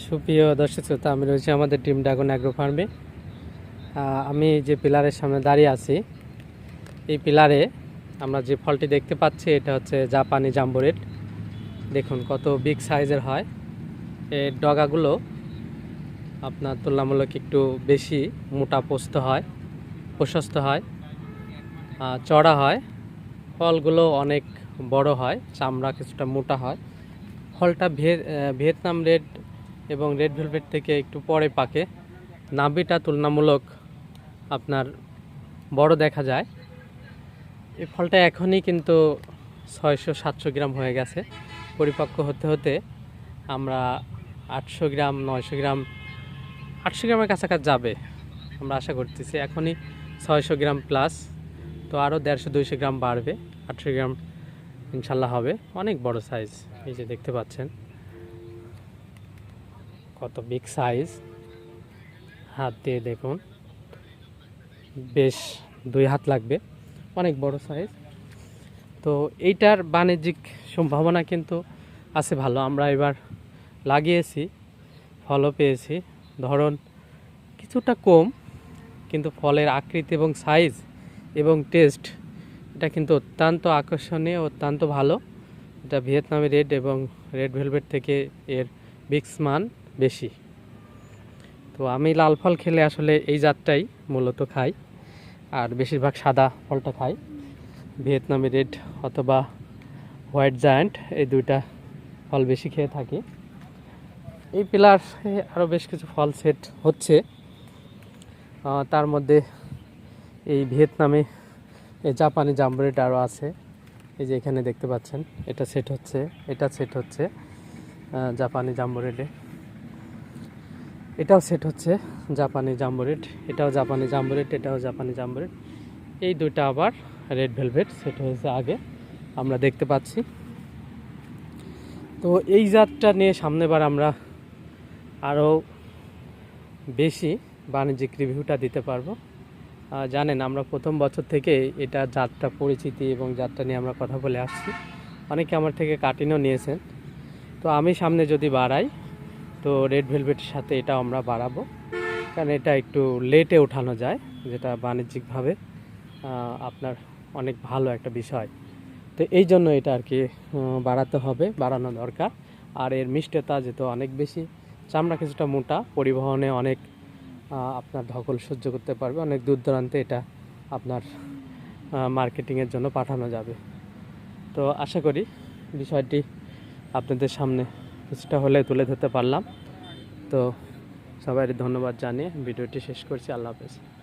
সুপ্রিয় দর্শক শ্রোতা, আমি রয়েছি আমাদের টিম ড্রাগন অ্যাগ্রো ফার্মে। আমি যে পিলারের সামনে দাঁড়িয়ে আছি, এই পিলারে আমরা যে ফলটি দেখতে পাচ্ছি, এটা হচ্ছে জাপানি জাম্বোরেট। দেখুন কত বিগ সাইজের হয়। এর ডগাগুলো আপনার তুলনামূলক একটু বেশি মোটা পোস্ত হয়, প্রশস্ত হয় চড়া হয়। ফলগুলো অনেক বড় হয়, চামড়া কিছুটা মোটা হয়। ফলটা ভিয়েতনাম রেড এবং রেড ভেলভেট থেকে একটু পরে পাকে। নাভিটা তুলনামূলক আপনার বড় দেখা যায়। এই ফলটা এখনই কিন্তু ছয়শো সাতশো গ্রাম হয়ে গেছে। পরিপক্ক হতে হতে আমরা আটশো গ্রাম, নয়শো গ্রাম, আটশো গ্রামের কাছাকাছি যাবে আমরা আশা করতেছি। এখনই ছয়শো গ্রাম প্লাস তো আরও দেড়শো, দুইশো গ্রাম বাড়বে। আটশো গ্রাম ইনশাল্লাহ হবে। অনেক বড় সাইজ এই যে দেখতে পাচ্ছেন। কত বিগ সাইজ হাত দিয়ে দেখুন। বেশ দুই হাত লাগবে, অনেক বড় সাইজ তো এইটার বাণিজ্যিক সম্ভাবনা কিন্তু আছে ভালো। আমরা এবার লাগিয়েছি, ফলও পেয়েছি। ধরন কিছুটা কম, কিন্তু ফলের আকৃতি এবং সাইজ এবং টেস্ট এটা কিন্তু অত্যন্ত আকর্ষণীয়, অত্যন্ত ভালো। এটা ভিয়েতনামি রেড এবং রেড ভেলভেট থেকে এর বিক্স মান। বেশি। তো আমি লাল ফল খেলে আসলে এই জাতটাই মূলত খাই। আর বেশিরভাগ সাদা ফলটা খাই। ভিয়েতনামি রেড অথবা হোয়াইট জায়ান্ট এই দুইটা ফল বেশি খেয়ে থাকি। এই পিলার আরও বেশ কিছু ফল সেট হচ্ছে। তার মধ্যে এই ভিয়েতনামে এই জাপানি জাম্বরেট আরও আছে। এই যে এখানে দেখতে পাচ্ছেন, এটা সেট হচ্ছে, এটা সেট হচ্ছে জাপানি জাম্বরেটে এটাও সেট হচ্ছে জাপানি জাম্বরেট, এটাও জাপানি জাম্বরেট, এটাও জাপানি জাম্বরেট। এই দুইটা আবার রেড ভেলভেট সেট হয়েছে আগে, আমরা দেখতে পাচ্ছি। তো এই জাতটা নিয়ে সামনেবার আমরা আরও বেশি বাণিজ্যিক রিভিউটা দিতে পারব। জানেন, আমরা প্রথম বছর থেকে এটা জাতটা পরিচিতি এবং জাতটা নিয়ে আমরা কথা বলে আসছি। অনেকে আমার থেকে কাটিনও নিয়েছেন। তো আমি সামনে যদি বাড়াই তো রেড ভেলভেটের সাথে এটা আমরা বাড়াবো। কারণ এটা একটু লেটে ওঠানো যায়, যেটা বাণিজ্যিকভাবে আপনার অনেক ভালো একটা বিষয়। তো এই জন্য এটা আর কি বাড়াতে হবে, বাড়ানো দরকার। আর এর মিষ্টতা যেহেতু অনেক বেশি, চামড়া কিছুটা মোটা, পরিবহনে অনেক আপনার ধকল সহ্য করতে পারবে, অনেক দূর দূরান্তে এটা আপনার মার্কেটিংয়ের জন্য পাঠানো যাবে। তো আশা করি বিষয়টি আপনাদের সামনে কিছুটা হলে তুলে ধরতে পারলাম। তো সবাই ধন্যবাদ জানিয়ে ভিডিওটি শেষ করছি। আল্লাহ হাফেজ।